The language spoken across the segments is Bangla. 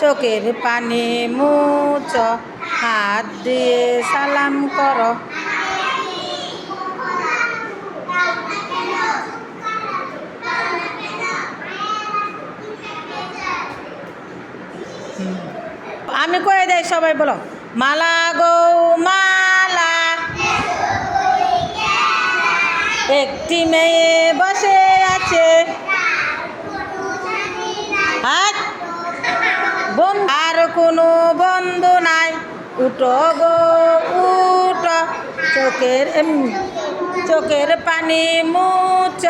চোখের পানি মুছ হাত দিয়ে সালাম কর। আমি কয়ে দেয় সবাই, বলো। মালা গো মালা। একটি মেয়ে বসে উঠো গো, উঠো। চোখের চোখের পানি মুছ।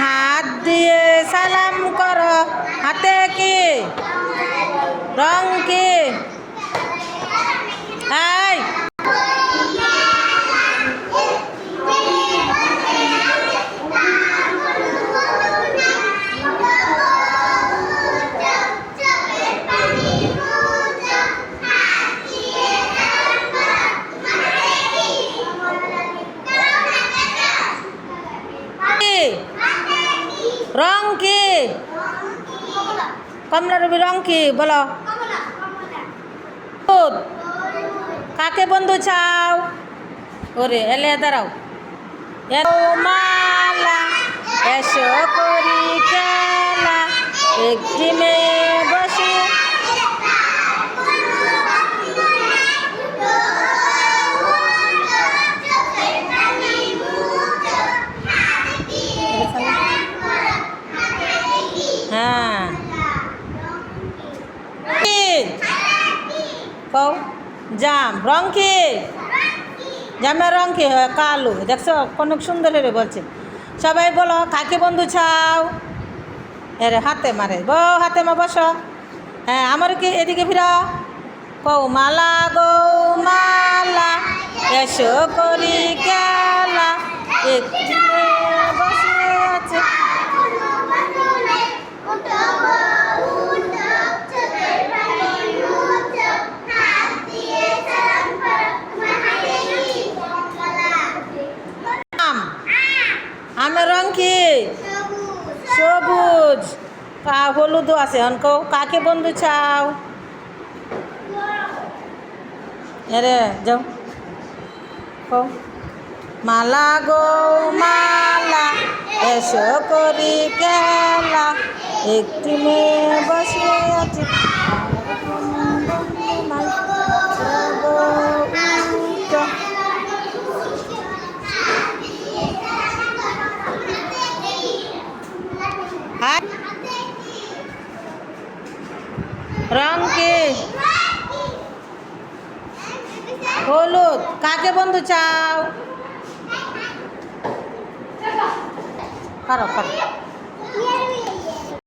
হাত দিয়ে সালাম করো। হাতে কি? রং কি? এই কি রং কি? কমলা রবি, রং কি? বলো। কাকে বন্ধু চাও? ওরে, এলে দাঁড়াও। মালা, এসো করি খেলা। একটি মেয়ে হ্যাঁ জাম রং কি? জামের রং কি? হয়, কালো। দেখছ অনেক সুন্দর রে বলছে। সবাই বলো, কাকে বন্ধু চাও? এরে, হাতে মারে। ব হাতে মা, বসো। হ্যাঁ আমার কি এদিকে ফিরা? কৌ মালা গো, মালা, এসো করি খেলা একটি মেয়ে বসে আছে আম আমের রং কি? সবুজ। হলুদও আছে, অনকো। কাকে বন্ধু চাও? এরে, যাও। কও। মালা গো, মালা, এসো করি খেলা। একটি মেয়ে বসে আছে রং কে হলুদ কাকে বন্ধু চাও? কারও করো।